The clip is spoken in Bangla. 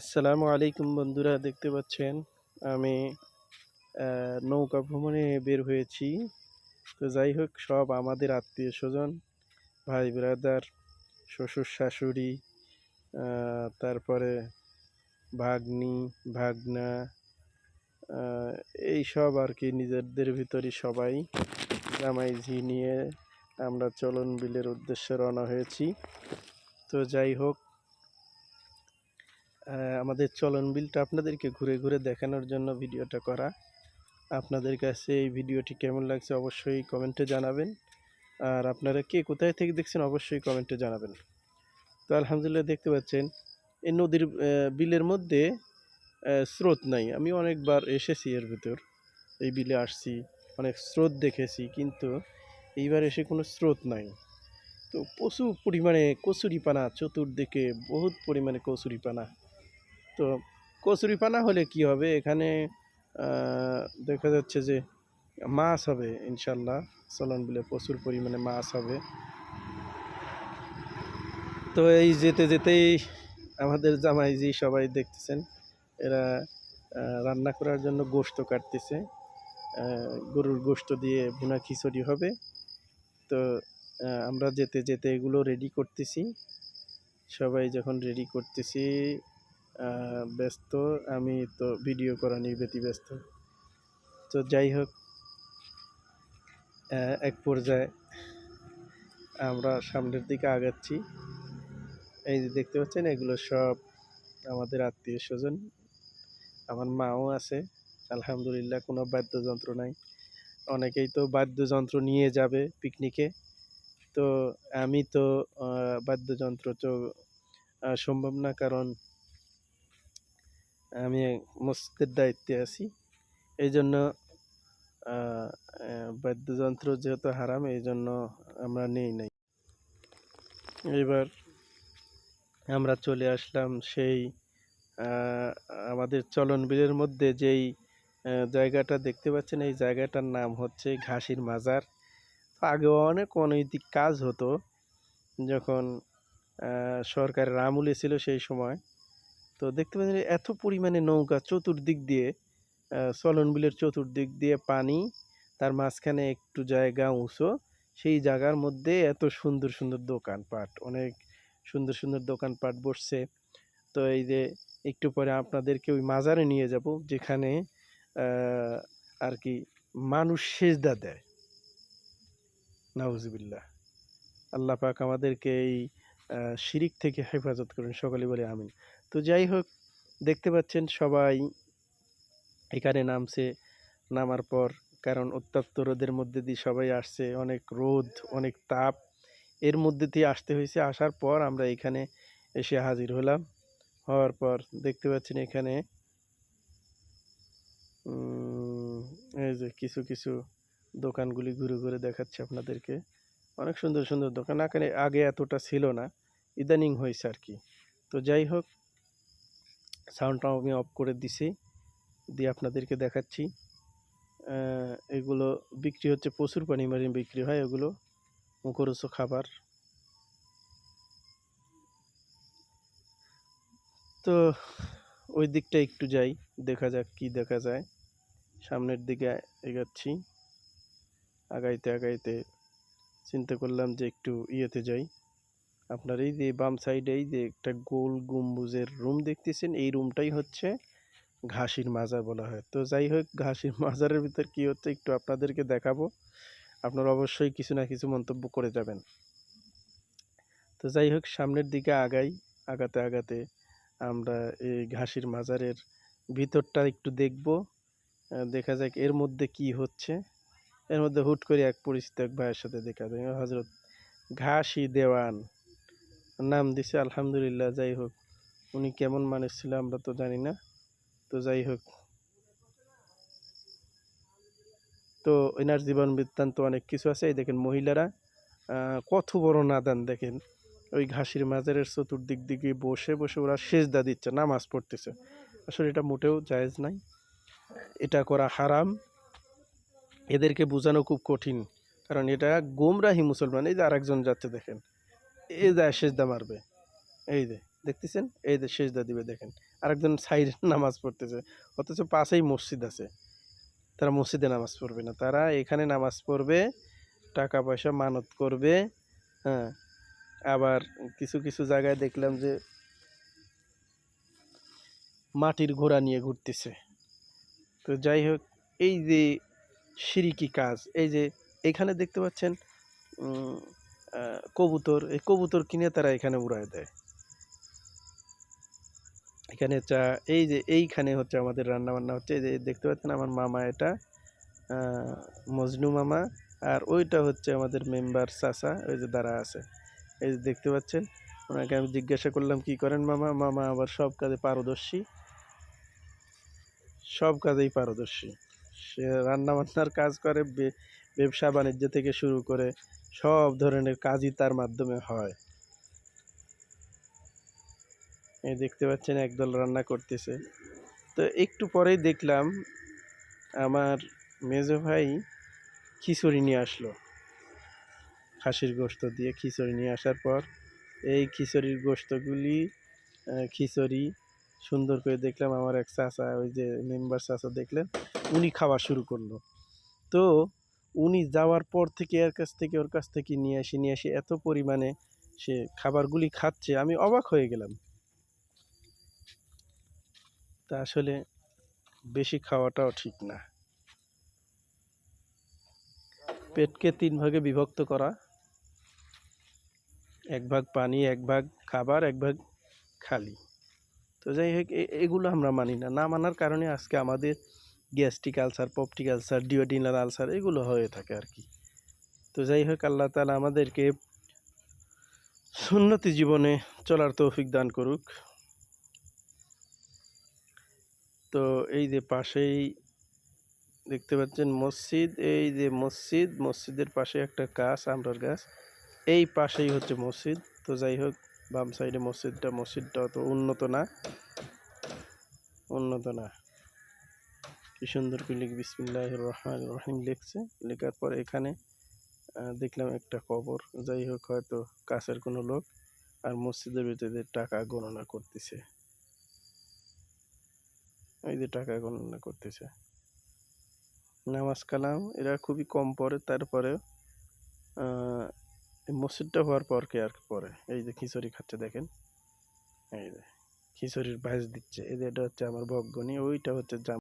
আসসালামু আলাইকুম বন্ধুরা, দেখতে পাচ্ছেন আমি নৌকা ভ্রমণে বের হয়েছি। তো যাই হোক, সব আমাদের আত্মীয় স্বজন, ভাই ব্রাদার শ্বশুর শাশুড়ি তারপরে ভাগ্নি, ভাগনা এই সব আর কি নিজেদের ভিতরই সবাই। জামাই ঝি নিয়ে আমরা চলন বিলের উদ্দেশ্যে রওনা হয়েছি। তো যাই হোক আমাদের চলন বিলটা আপনাদেরকে ঘুরে ঘুরে দেখানোর জন্য ভিডিওটা করা। আপনাদের কাছে এই ভিডিওটি কেমন লাগছে অবশ্যই কমেন্টে জানাবেন। আর আপনারা কে কোথায় থেকে দেখছেন অবশ্যই কমেন্টে জানাবেন। তো আলহামদুলিল্লাহ দেখতে পাচ্ছেন, এই নদীর বিলের মধ্যে স্রোত নাই। আমি অনেকবার এসেছি এর ভিতর। এই বিলে আসছি, অনেক স্রোত দেখেছি, কিন্তু এইবার এসে কোনো স্রোত নাই। তো প্রচুর পরিমাণে কচুরিপানা, চতুর্দিকে বহুত পরিমাণে কচুরিপানা। তো কচুরিপানা হলে কি হবে? এখানে দেখা যাচ্ছে যে মাছ হবে ইনশাল্লাহ চলন বিলে প্রচুর পরিমাণে মাছ হবে। তো এই যেতে যেতেই আমাদের জামাইজি সবাই দেখতেছেন, এরা রান্না করার জন্য গোশত কাটতেছে। গরুর গোশত দিয়ে ভুনা খিচুড়ি হবে। তো আমরা যেতে যেতে এগুলো রেডি করতেছি। সবাই যখন রেডি করতেছি ব্যস্ত, আমি তো ভিডিও করা নিয়ে ব্যস্ত তো যাই হোক এক পর্যায়ে আমরা সামনের দিকে আগাচ্ছি। এই যে দেখতে পাচ্ছেন, এগুলো সব আমাদের আত্মীয় স্বজন। আমার মাও আছে, আলহামদুলিল্লাহ, কোনো বাদ্যযন্ত্র নাই। অনেকেই তো বাদ্যযন্ত্র নিয়ে যাবে পিকনিকে তো আমি তো বাদ্যযন্ত্র তো সম্ভব না, কারণ আমি মসজিদের দায়িত্বে আছি। এই জন্য বাদ্যযন্ত্র যেহেতু হারাম এই জন্য আমরা নেই নাই। এবার আমরা চলে আসলাম সেই আমাদের চলন বিলের মধ্যে যেই জায়গাটা দেখতে পাচ্ছেন, এই জায়গাটার নাম হচ্ছে ঘাসির মাজার। আগে অনেক অনৈতিক কাজ হতো, যখন সরকারের আমলে ছিল সেই সময়। তো দেখতে পাচ্ছেন এত পরিমাণে নৌকা চতুর্দিক দিয়ে চলন বিলের চতুর্দিক দিয়ে পানি, তার মাঝখানে একটু জায়গা উঁচু, সেই জায়গার মধ্যে এত সুন্দর সুন্দর দোকানপাট, অনেক সুন্দর সুন্দর দোকানপাট বসছে। তো এই যে একটু পরে আপনাদেরকে ওই মাজারে নিয়ে যাব, যেখানে আর কি মানুষ সেজদা দেয়। নাউজুবিল্লাহ। আল্লাহ পাক আমাদেরকে এই শিরিক থেকে হেফাজত করুন, সকলে বলে আমিন। তো যাই হোক, দেখতে পাচ্ছেন সবাই এখানে নামছে। নামার পর, কারণ উত্তপ্ত রোদের মধ্যে দিয়ে সবাই আসছে। অনেক রোদ, অনেক তাপ। এর মধ্যে দিয়ে আসতে হয়েছে। আসার পর আমরা এখানে এসে হাজির হলাম। হওয়ার পর দেখতে পাচ্ছেন এখানে এই যে কিছু কিছু দোকানগুলি ঘুরে ঘুরে দেখাচ্ছে আপনাদেরকে। অনেক সুন্দর সুন্দর দোকান। এখানে আগে এতটা ছিল না। ইদানিং হয়েছে আর কি। তো যাই হোক সাউন্ডটা আমি অফ করে দিছি, দিয়ে আপনাদেরকে দেখাচ্ছি। এগুলো বিক্রি হচ্ছে, প্রচুর পানি পরিমাণে বিক্রি হয় এগুলো, মুখরোচক খাবার। তো ওই দিকটা একটু যাই, দেখা যাক কি দেখা যায়। সামনের দিকে এগাচ্ছি। আগাইতে আগাইতে চিন্তা করলাম যে একটু ইয়েতে যাই। আপনার এই যে বাম সাইডে এই যে একটা গোল গম্বুজের রুম দেখতেছেন, এই রুমটাই হচ্ছে ঘাসির মাজার বলা হয়। তো যাই হোক, ঘাসির মাজারের ভিতর কি হচ্ছে একটু আপনাদেরকে দেখাবো। আপনারা অবশ্যই কিছু না কিছু মন্তব্য করে যাবেন। তো যাই হোক, সামনের দিকে আগাই, আগাতে আগাতে আমরা এই ঘাসির মাজারের ভিতরটা একটু দেখব। দেখা যাক এর মধ্যে কি হচ্ছে। এর মধ্যে হুট করে এক পরিচিত এক ভাইয়ের সাথে দেখা যায় হজরত ঘাসি দেওয়ান। নাম দিছে, আলহামদুলিল্লাহ, যাই হোক। উনি কেমন মানুষ ছিল আমরা তো জানি না। তো যাই হোক। তো এনার জীবন বৃত্তান্ত অনেক কিছু আছে। এই দেখেন মহিলারা কত বড় নাদান দেখেন। ওই ঘাসির মাজারের চতুর্দিক দিকে বসে বসে ওরা সেজদা দিচ্ছে, নামাজ পড়তেছে। আসলে এটা মোটেও জায়েজ নাই। এটা করা হারাম। এদেরকে বোঝানো খুব কঠিন। কারণ এটা গোমরাহি মুসলমান। এই যে আরেকজন যাচ্ছে দেখেন। এই যায় সেজদা মারবে। এই যে, দেখতেছেন? এই যে সেজদা দিবে, দেখেন। আরেকজন সাইড নামাজ পড়তেছে, অথচ পাশেই মসজিদ আছে। তারা মসজিদে নামাজ পড়বে না। তারা এখানে নামাজ পড়বে, টাকা পয়সা মানত করবে হ্যাঁ। আবার কিছু কিছু জায়গায় দেখলাম যে মাটির ঘোড়া নিয়ে ঘুরতেছে। তো যাই হোক, এই যে সিরিকি কাজ, এই যে এখানে দেখতে পাচ্ছেন কবুতর, এই কবুতর কিনে তারা এখানে উড়ায় দেয়। এখানে চা এই যে এইখানে হচ্ছে আমাদের রান্না বান্না হচ্ছে, এই যে দেখতে পাচ্ছেন আমার মামা এটা মজনু মামা, আর ওইটা হচ্ছে আমাদের মেম্বার চাচা, ওই যে দাঁড়া আছে। এই যে দেখতে পাচ্ছেন, ওনাকে আমি জিজ্ঞাসা করলাম, কি করেন মামা? মামা আবার সব কাজে পারদর্শী। সব কাজেই পারদর্শী। সে রান্না বান্নার কাজ করে ব্যবসা বাণিজ্য থেকে শুরু করে সব ধরনের কাজই তার মাধ্যমে হয়। এই দেখতে পাচ্ছেন একদল রান্না করতেছে। তো একটু পরেই দেখলাম আমার মেজো ভাই খিচুড়ি নিয়ে আসলো। খাসির গোস্ত দিয়ে খিচুড়ি নিয়ে আসার পর এই খিচুড়ির গোস্তগুলি খিচুড়ি সুন্দর করে দেখলাম। আমার এক চাচা, ওই যে মেম্বার চাচা দেখলেন উনি খাওয়া শুরু করল। তো উনি যাওয়ার পর থেকে এর কাছ থেকে, ওর কাছ থেকে নিয়ে আসি নিয়ে আসি এত পরিমাণে সে খাবারগুলি খাচ্ছে, আমি অবাক হয়ে গেলাম। তা আসলে বেশি খাওয়াটাও ঠিক না। পেটকে তিন ভাগে বিভক্ত করা। এক ভাগ পানি, এক ভাগ খাবার, এক ভাগ খালি। তো যাই হোক এগুলো আমরা মানি না। না মানার কারণে আজকে আমাদের gastric ulcer, peptic ulcer, duodenal ulcer এগুলো হয়ে থাকে আর কি তো যাই হোক, আল্লাহ তালা আমাদেরকে সুন্নতি জীবনে চলার তৌফিক দান করুক। তো এই যে পাশেই দেখতে পাচ্ছেন মসজিদ, এই যে মসজিদ, মসজিদের পাশে একটা গাছ, আমরার গাছ। এই পাশেই হচ্ছে মসজিদ। তো যাই হোক, বাম সাইডে মসজিদটা মসজিদটা অত উন্নত না। উন্নত না। কি সুন্দর করে লিখ বিসমিল্লাহ রহমান রহিম লিখছে। লেখার পর এখানে দেখলাম একটা কবর। যাই হোক, হয়তো কাছের কোনো লোক আর মসজিদের ভিতরে টাকা গণনা করতেছে। এই যে টাকা গণনা করতেছে। নামাজ কালাম, এরা খুবই কম পড়ে তারপরে মসজিদটা হওয়ার পর কে আর পরে এই যে খিচুড়ি খাচ্ছে, দেখেন। এই যে খিচুড়ির ভাজ দিচ্ছে। এই যে এটা হচ্ছে আমার বকগনি ওইটা হচ্ছে জাম।